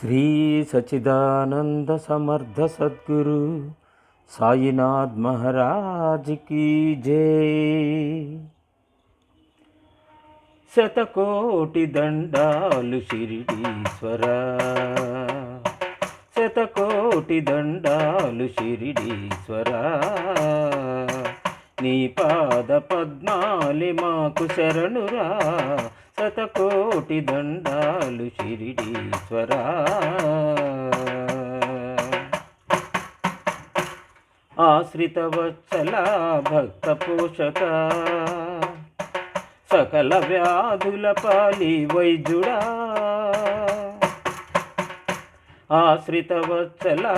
శ్రీ సచిదానంద సమర్థ సద్గురు సాయినాథ్ మహారాజ్ కీ జై. శతకోటి దండాలు షిరిడీశ్వర. శతకోటి దండాలు షిరిడీశ్వర. నీ పాద పద్మాలి మాకు శరణురా. శతకోటి దండాలు షిరిడీశ్వర. ఆశ్రిత వత్సల భక్త పోషక. సకల వ్యాధుల పాలి వైద్యుడా. ఆశ్రిత వత్సల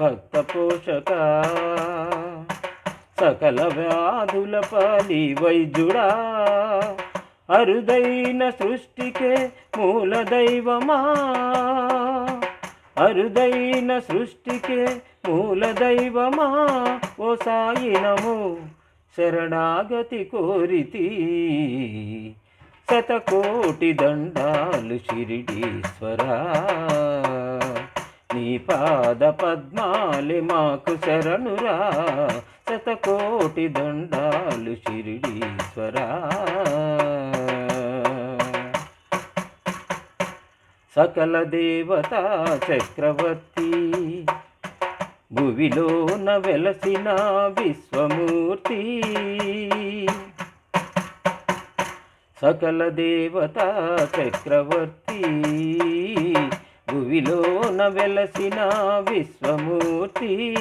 భక్త పోషక. సకల వ్యాధుల పాలి వైద్యుడా. అరుదైన సృష్టికే మూల దైవమా అరుదైన సృష్టికే మూల దైవమా ఓ సాయినము శరణాగతి కోరితి. శతకోటి దండాలు షిరిడీశ్వరా. నీ పాద పద్మాలి మాకు శరణురా. కోటి దండాలు షిరిడీశ్వరా. సకల దేవత చక్రవర్తి భువిలోన వెలసిన విశ్వమూర్తి. సకల దేవత చక్రవర్తి భువిలోన వెలసిన విశ్వమూర్తి.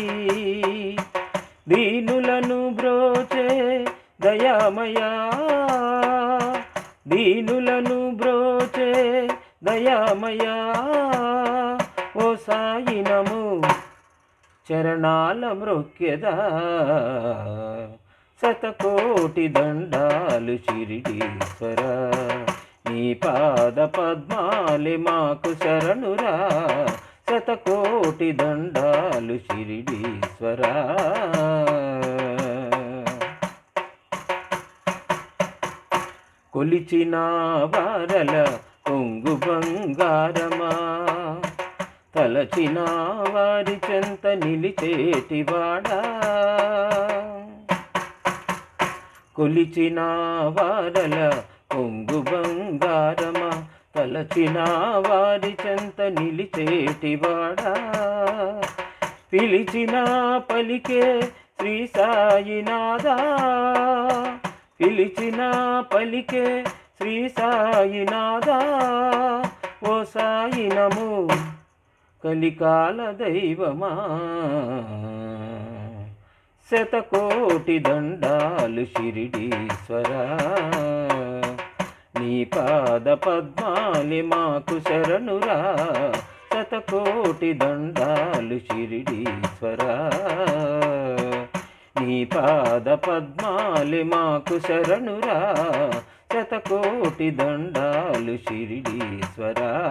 దీనులను బ్రోచే దయామయా. దీనులను బ్రోచే దయామయా. ఓ సాయినము చరణాల మృక్యదా శతకోటి దండాలు షిరిడీశ్వర నీ పాద పద్మాలి మాకు శరణురా. శతకోటి దండాలు శిరిడీశ్వరా కొలిచిన వారల కొంగు బంగారమా. తలచిన వారి చెంత నిలిచేటివాడా. కొలిచిన వారల కొంగు బంగారమా. తలచిన వారి చెంత నిలిచేటివాడా పిలిచిన పలికే శ్రీ సాయినాథా పిలిచిన పలికే శ్రీ సాయినాథా ఓ సాయినము కలికాల దైవమా. శతకోటి దండాలు షిరిడీశ్వరా. పాద పద్మాలి మాకు శరణురా. శతకోటి దండాలు షిరిడీశ్వర. నీ పాద పద్మాలి మాకు శరణురా. శతకోటి దండాలు శిరిడీశ్వరా